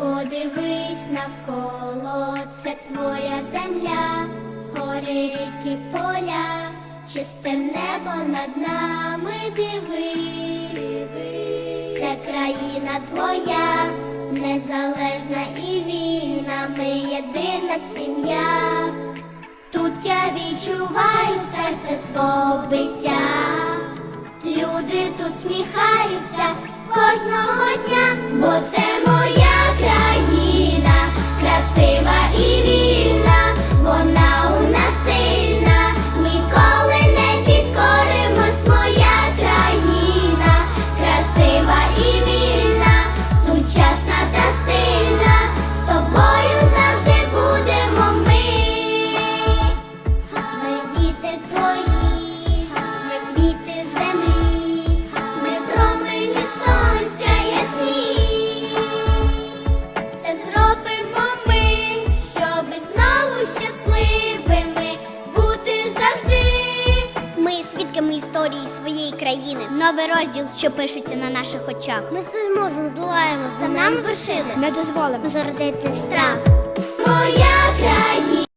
Подивись навколо, це твоя земля, гори, ріки, поля, чисте небо над нами дивись, це країна твоя, незалежна і вільна, ми єдина сім'я. Тут я відчуваю серце свого биття. Люди тут сміхаються кожного дня, історії своєї країни. Новий розділ, що пишеться на наших очах. Ми все зможемо, долаємо за нами вершини. Не дозволимо. зародити страх. Моя країна.